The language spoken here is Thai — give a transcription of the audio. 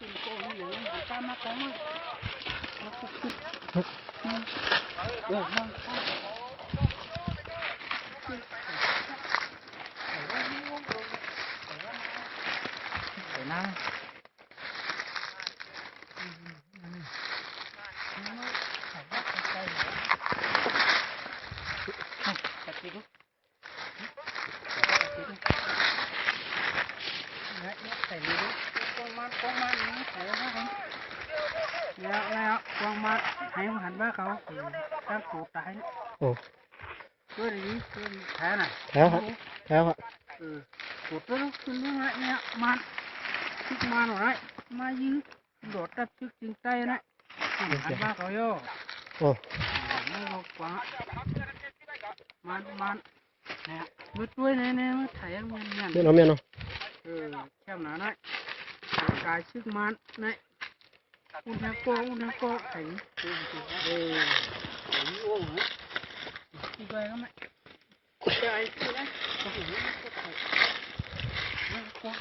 กินโกงหนึ่งตามมาของมึงมาคุกคุกเออมา ไปนั่ง ตัดติ๊กเนี่ยใส่เลยกอง มันกองมันนี่ใส่แล้วครับแล้วแล้วกองมันให้หันบ้าเขาตั้งตูตายโอ้ช่วยดีช่วยแท้น่ะแล้ครับแล้ครับเออตูดแล้วขึ้นเรื่องเนี่ยมันซึกมันหน่อยมายื้อโดดตับซึกจริงใจนะหันบ้าเขาโย่โอ้ไม่เอากว่ามันมันเนี่ยมือด้วยเนี่ยเนี่ยมันไถมันเนี่ยเมียนเอาเมียนเอาเออแค่หนาหน่อยกายชึกมันเนี่ยอุ่นแทโกอุ่นแทโกไถเออไถโอ้โหที่ไปก็ไม่ใจที่ไหนโอ้โหก็ไถมันกว้า